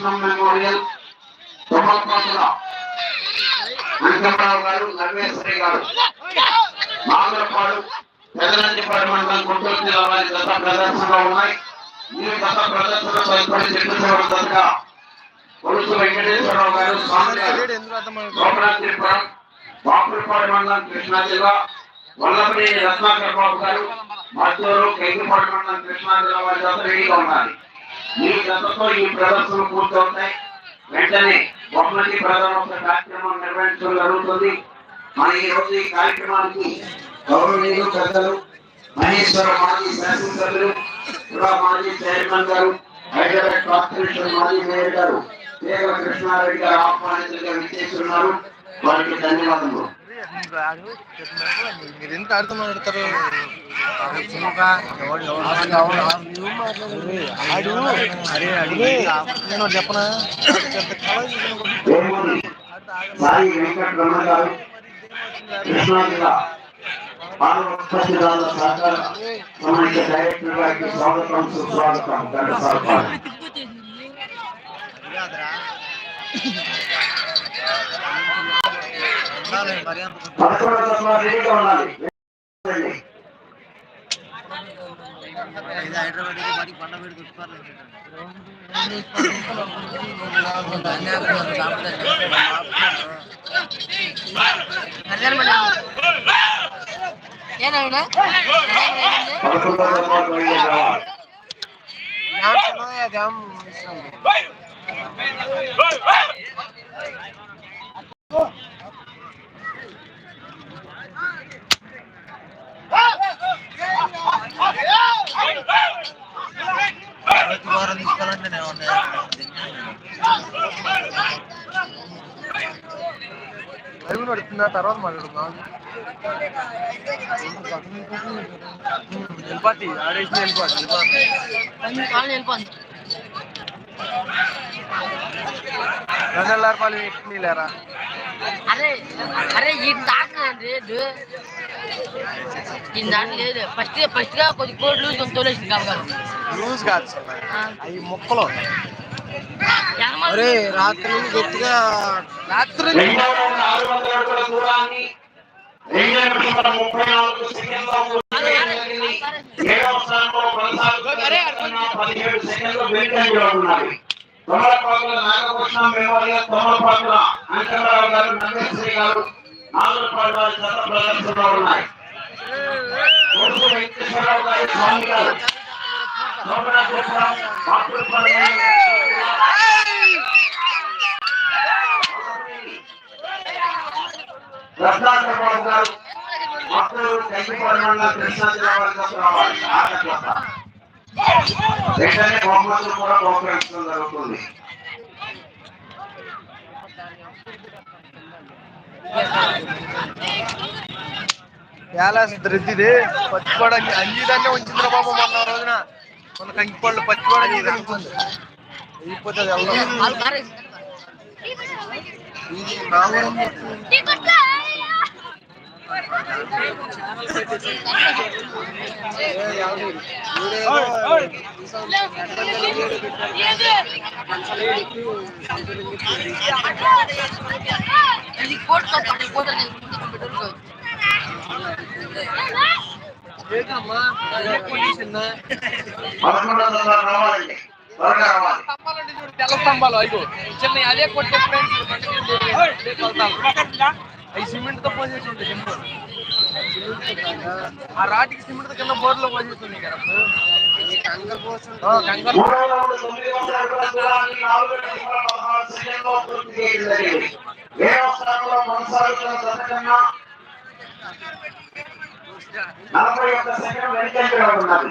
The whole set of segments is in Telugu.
రామకృష్ణ మెమోరియల్ తుమ్మలపాకుల వెంకటరావు గారు నర్వేశ్వరి గారు మామలపాడు పెదనందిపాడు మండలం గుంటూరు జిల్లా వారి గత ప్రదర్శనలో ఉన్నాయి ఈ గత ప్రదర్శనలో సరిపడి చెప్పించబడుతుందిగా కొలుసు వెంకటేశ్వరరావు గారు స్వామి గారు లోపలాంతిపురం బాపులపాడు మండలం కృష్ణా జిల్లా వల్లభని రత్నాకర్ బాబు గారు మద్దూరు కెంగిపాడు మండలం కృష్ణా జిల్లా వారి గత రెడీగా ఉన్నారు ఈ జతతో ఈ ప్రదర్శనలు పూర్తవుతాయి వెంటనే బహుమతి ప్రధాన కార్యక్రమం నిర్వహించడం జరుగుతుంది. మన ఈ రోజు ఈ కార్యక్రమానికి గౌరవనీయులు పెద్దలు మహేశ్వర మాజీ శాసనసభ్యులు కూడా మాజీ చైర్మన్ గారు హైదరాబాద్ కార్పొరేషన్ మాజీ మేయర్ గారు పేగల కృష్ణారెడ్డి గారు ఆహ్వానితులుగా విచ్చేస్తున్నారు. వారికి ధన్యవాదములు. మీరు ఎంత అర్థం మాట్లాడతారు నేను చెప్పనా సహకార డైరెక్టర్ గారికి స్వాగతం సుస్వాగతం సర్పాలు మరి అంత పదకొండవ తరగతి రెడీగా ఉండాలి వెళ్ళండి. ఇది హైదరాబాద్ వాడికి బండ పెట్టి ఏనాయనా పదకొండవ తరగతి వెళ్ళి రావాలి వారం తీసుకోవాలంటే నేను అవి నడుతున్నా తర్వాత మాట్లాడు వెళ్ళిపోద్ది ఆడేసి వెళ్ళిపోద్ది కాళ్ళు రెండు వేల రూపాయలు ఎట్టి లేరా అరే అరే ఈ లేదు. ఫస్ట్ ఫస్ట్గా కొద్ది కోట్లు కొంచెం తోలేసింది కాబట్టి లూజ్ కాదు చిన్న. అవి మొక్కలు. అరే రాత్రి నుంచి గట్టిగా రాత్రి పదిహేడు సెకండ్లు ఉన్నాయి తొమ్మలపాకుల మెమోరియల్ తొమ్మలపాకుల అంకరావు గారు నగేశ్వరి గారు నాలుగుపాడు వారి జత ప్రదర్శనలో ఉన్నాయి కొడుకు వెంకటేశ్వరరావు గారి స్వామి గారు లోపలాపురం, బాపులపాలెం, రత్నాకర్ బాబు గారు మొక్కలు కంకిపాడు మండలం కృష్ణా జిల్లా వరకు రావాలి ఆగట్ల వెంటనే బహుమతులు కూడా బహుకరించడం జరుగుతుంది వేలాసిద్ది పచ్చిపాడు అంజీదాన్నే ఉంచిందిరా బాబు మొన్న రోజున. మన కంకిపాళ్ళు పచ్చిపాడు అయిపోతుంది వాళ్ళు మారేసి. ఇది నా పదకొండు వందల రావాలండి తెల్ల స్తంభాలు అయిపో చిన్న అదే కొట్టే ఫ్రెండ్స్ అవి సిమెంట్తో పోసేసింది జిమ్ ఆ రాటికి సిమెంట్తో కింద బోర్లో పోసేస్తుంది కదా ఆ, నలభై ఒక్క సెకండ్ ఉన్నది.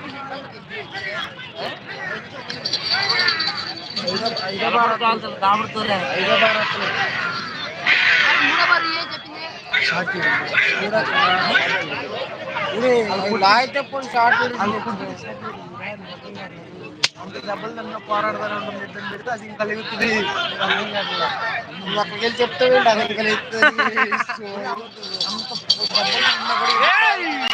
స్టాండ్ మూడో బారి ఏం చెప్పింది లాగితే పోయి షార్ట్ అంత దెబ్బలు తిన్న పోరాడదాని ఉంటుంది ఇద్దరు పెడితే అది ఇంకా లేగుతుంది అక్కడికి వెళ్ళి చెప్తే అది ఇంకా లేగుతుంది అంత దెబ్బలు తిన్నా కూడా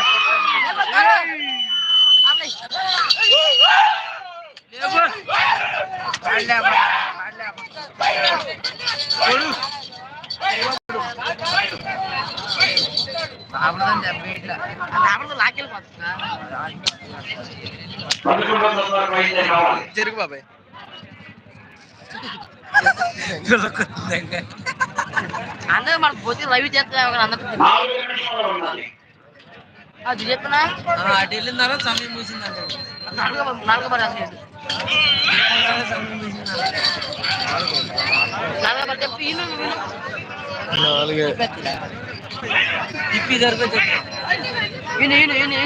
జరుగు బాబాయ్ అందరూ మన పోతే లైవ్ చేస్తాం అందరికి నాలుగు నిమిషాలు ఉన్నది అది చెప్పినా అటు వెళ్ళిన తర్వాత సమయం మూసిందంటే నాలుగో నాలుగో మూసిందంటే నాలుగో. తిప్పి ఈయన ఈయన ఈయన ఈయన.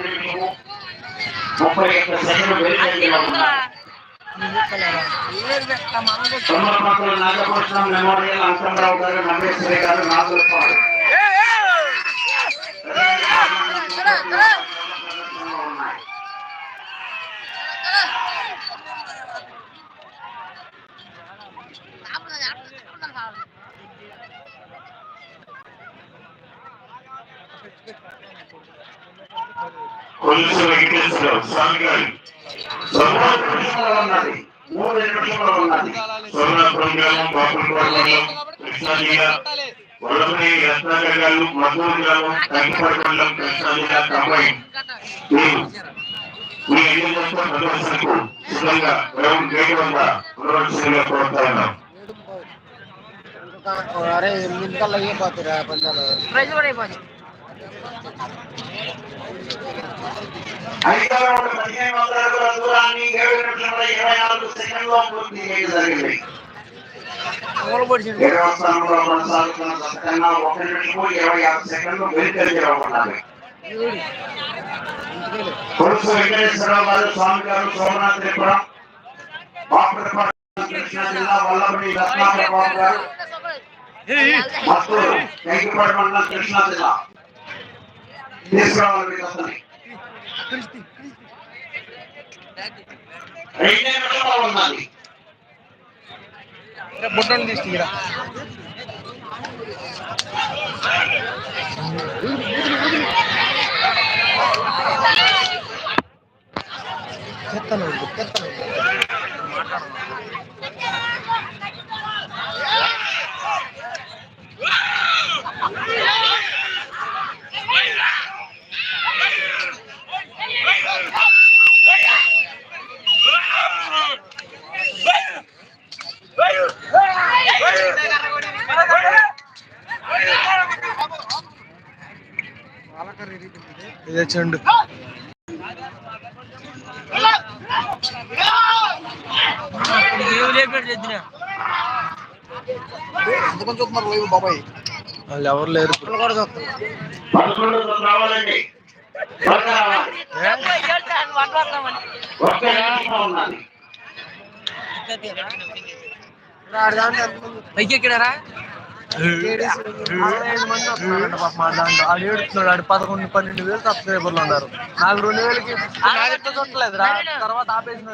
నిమిషము ముప్పై ఒక్క వెనుకంజలో ఉన్నాయి తొమ్మలపాకుల నాగపట్నం మెమోరియల్ అంకమరావు గారు నమ్మేశ్వరి గారు నాగరపాడు ఉన్నాయి కొలుసు వెంకటేశ్వరరావు స్వామి గారు సొంత నిమిషంలో ఉన్నది. మూడు నిమిషంలో ఉన్నది సోమనాపురం గ్రామం బాపులపాడు మండలం కృష్ణా జిల్లా వల్లభని రత్నాకర్ గారు మద్దూరు గ్రామం కంకిపాడు మండలం కృష్ణా జిల్లా కంబైన్ మీరు మీ ఎన్నికల ప్రదర్శనకు సిద్ధంగా గ్రౌండ్ గేట్ వద్ద ఉండవలసిందిగా కోరుతా ఉన్నాం అరే ఎనిమిది కల్లా అయిపోతారా పందాలు? ప్రైజ్ కూడా అయిపోయింది. ఐదవ రౌండ్ పదిహేను వందల అడుగుల దూరాన్ని ఏడు నిమిషముల ఇరవై నాలుగు సెకండ్లో పూర్తి చేయడం జరిగింది మూలపడిచింది ఏడవ స్థానంలో కొనసాగుతున్న సత్యంగా ఒక నిమిషము ఇరవై ఆరు సెకండ్లు వెనుకంజలో ఉన్నది కొలుసు వెంకటేశ్వరరావు గారు స్వామి గారు సోమనాథ్ త్రిపురం బాపురపాడు కృష్ణా జిల్లా వల్లభని రత్నాకర్ బాబు గారు మత్తూరు వెంకపాడు మండలం కృష్ణా జిల్లా తీసుకురావాలి మీకు అతని రెండు నిమిషంలో ఉన్నది బుట్టలు తీసుకురా చెత్తను చెత్తను ఇదే చెండు. ఎంతమంది చూస్తున్నారు లైవ్ బాబాయ్ వాళ్ళు ఎవరు లేరు కూడా చూస్తున్నారు పైకి ఎక్కడారా ఐదు మంది వస్తున్నారంట పాప మా దాంట్లో ఆడు ఆడు పదకొండు పన్నెండు వేలు సబ్స్క్రైబర్లు ఉన్నారు నాకు రెండు వేలకి చూడలేదు రా చూడలేదురా తర్వాత ఆపేసిన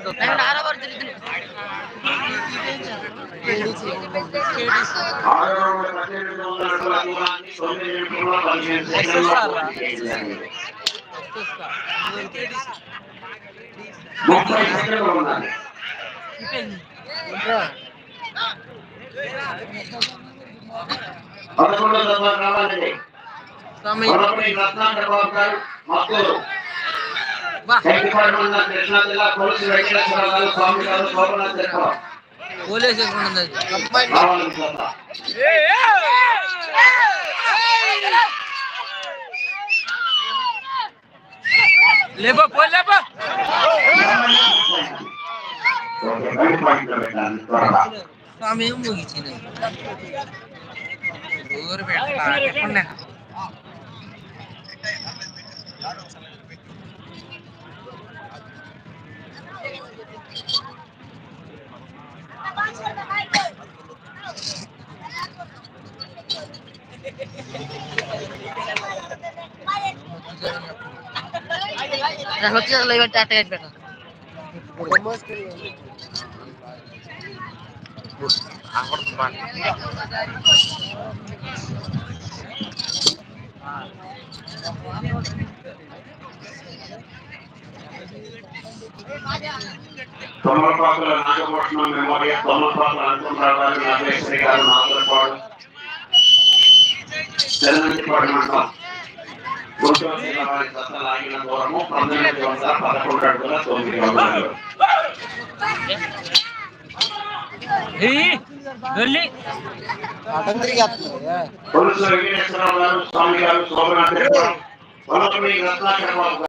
ముప్పై సెకండ్లు పదకొండు తొందర రావాలండి వల్లభని రత్నాకర్ బాబు గారు మత్తూరు వెంకపాడు మండలం కృష్ణా జిల్లా కొలుసు వెంకటేశ్వరరావు గారు స్వామి గారు శోభనాథ్ త్రిపురం రావాలి సోదరా. లేపా పో లేపా. ఓకే, బయట పాయింట్లో పెట్టాలి త్వరగా సమయం ముగిసింది ఊరు పెట్టలా చెప్పండి నాకు వచ్చిన లైవ్ అంటే అట్టగా పెట్టాను తొమ్మపాకుల నాగభూషణం మెమోరియల్ తొమ్మపాకుల అనుకుంటారు నాగేశ్వరి గారు నాగరపాడు తెలంగాణ మండలం గుంటూరు జిల్లా వారి దశ లాగిన దూరము పంతొమ్మిది వందల పదకొండు అడుగుల తొమ్మిది వందలు కొలుసు వెంకటేశ్వరరావు గారు స్వామి గారు శోభనాథ్ పొలపల్లి రత్నాకర్ బాబు